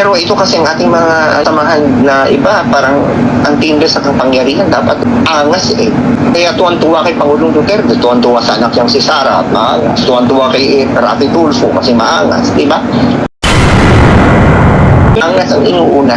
Pero ito kasi ang ating mga samahan na iba, parang ang tindas sa kapangyarihan dapat angas eh. Kaya tuwan-tuwa kay Pangulong Duterte, tuwan-tuwa sa anak niyang si Sara, maangas. Tuwan-tuwa kay Rafi Tulfo kasi maangas, di ba? Angas ang inuuna.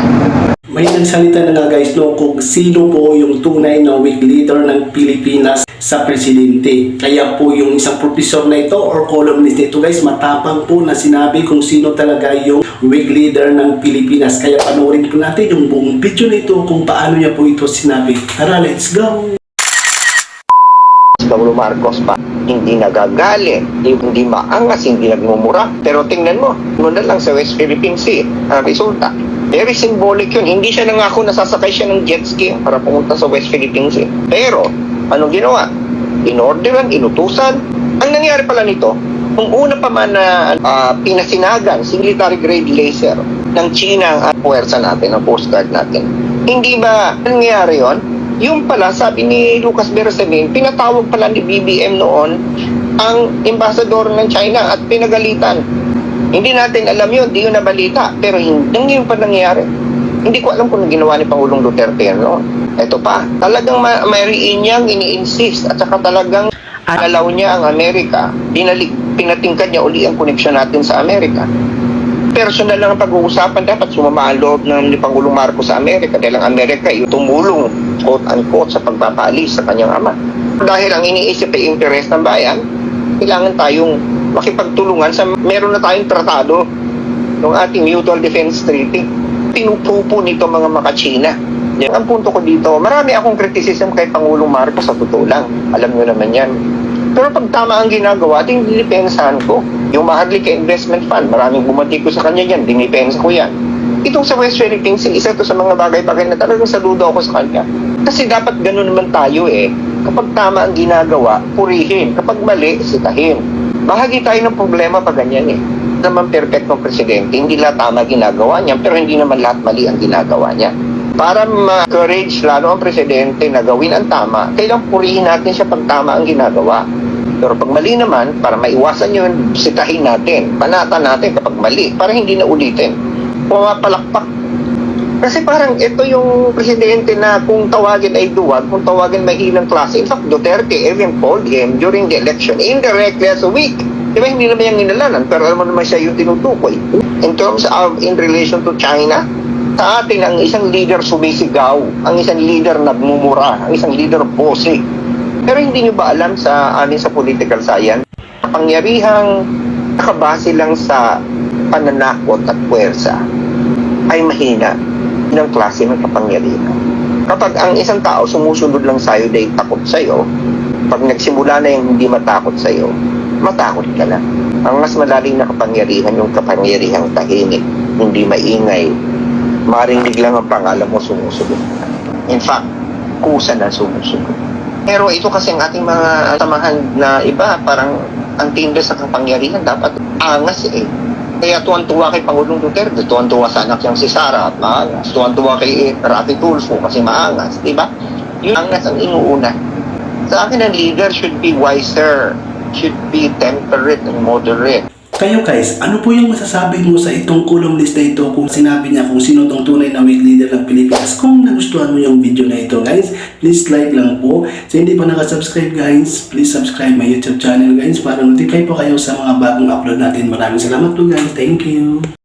May nagsalita na nga guys no kung sino po yung tunay na weak leader ng Pilipinas sa presidente. Kaya po yung isang professor na ito or columnist nito guys matapang po na sinabi kung sino talaga yung weak leader ng Pilipinas. Kaya panoorin po natin yung buong video nito kung paano niya po ito sinabi. Tara, let's go! Pangulo Marcos pa hindi nagagalit, hindi maangas, hindi nagmumura. Pero tingnan mo, muna lang sa West Philippine Sea, ang resulta. Very symbolic yun. Hindi siya nangako na sasakay siya ng jet ski para pumunta sa West Philippine Sea. Pero, anong ginawa? Inorderan, inutusan. Ang nangyari pala nito, kung una pa man na ah, pinasinagan si military grade laser ng China ang puwersa natin, ang Coast Guard natin, hindi ba nangyari yon? Yung pala, sabi ni Lucas Bersamin, pinatawag pala ni BBM noon ang ambassador ng China at pinagalitan. Hindi natin alam yun, di yun nabalita. Pero hindi yun pa nangyari. Hindi ko alam kung ano ginawa ni Pangulong Duterte noon. Ito pa, talagang ma- mayroon niyang ini-insist at saka talagang alalaw niya ang Amerika. Dinalik, pinatingkad niya uli ang koneksyon natin sa Amerika personal lang ang pag-uusapan dapat sumama ang loob ng ni Pangulong Marcos sa Amerika dahil ang Amerika ay tumulong quote-unquote sa pagpapaalis sa kanyang ama. Dahil ang iniisip ay interes ng bayan, kailangan tayong makipagtulungan sa meron na tayong tratado ng ating Mutual Defense Treaty. Pinupupo nito mga makachina. Yan ang punto ko dito. Marami akong criticism kay Pangulong Marcos sa totoo lang. Alam nyo naman yan. Pero pag tama ang ginagawa, dinipensahan ko. Yung Maharlika Investment Fund, maraming bumati ko sa kanya yan, dinipensa ko yan. Itong sa West Philippine Sea, isa to sa mga bagay-bagay na talagang saludo ako sa kanya. Kasi dapat ganun naman tayo eh. Kapag tama ang ginagawa, purihin. Kapag mali, sitahin. Bahagi tayo ng problema pag ganyan eh. Naman perfectong presidente, hindi lahat tama ginagawa niya, pero hindi naman lahat mali ang ginagawa niya. Para ma-courage lalo ang presidente na gawin ang tama, kailangan purihin natin siya pag tama ang ginagawa. Pero pag mali naman, para maiwasan yun, sitahin natin, panatan natin kapag mali, para hindi na ulitin. Pumapalakpak. Kasi parang ito yung presidente na kung tawagin ay duwag, kung tawagin mahinang klase. In fact, Duterte even called him during the election indirectly as a weak. Di ba hindi naman yung inalanan, pero alam mo naman siya yung tinutukoy. In terms of in relation to China, sa atin ang isang leader sumisigaw, ang isang leader nagmumura, ang isang leader bossy. Pero hindi nyo ba alam sa amin sa political science, kapangyarihang nakabase lang sa pananakot at puwersa ay mahina ng klase ng kapangyarihan. Kapag ang isang tao sumusunod lang sa'yo dahil takot sa'yo, pag nagsimula na yung hindi matakot sa'yo, matakot ka na. Ang mas malalim na kapangyarihan yung kapangyarihang tahimik, hindi maingay, marinig lang ang pangalan mo sumusunod. In fact, kusa na sumusunod. Pero ito kasi ang ating mga samahan na iba, parang ang tindas sa kapangyarihan dapat angas eh. Kaya tuwan-tuwa kay Pangulong Duterte, tuwan-tuwa sa anak niyang si Sara at maangas. Tuwan-tuwa kay Rafi Tulfo kasi maangas, di ba? Yung angas ang inuuna. Sa akin, ang leader should be wiser, should be temperate and moderate. Kayo guys, ano po yung masasabi mo sa itong columnist na ito kung sinabi niya kung sino tong tunay na weak leader ng Pilipinas? Kung nagustuhan mo yung video na ito guys, please like lang po. Sa hindi pa nakasubscribe guys, please subscribe my YouTube channel guys para notify po kayo sa mga bagong upload natin. Maraming salamat po guys. Thank you.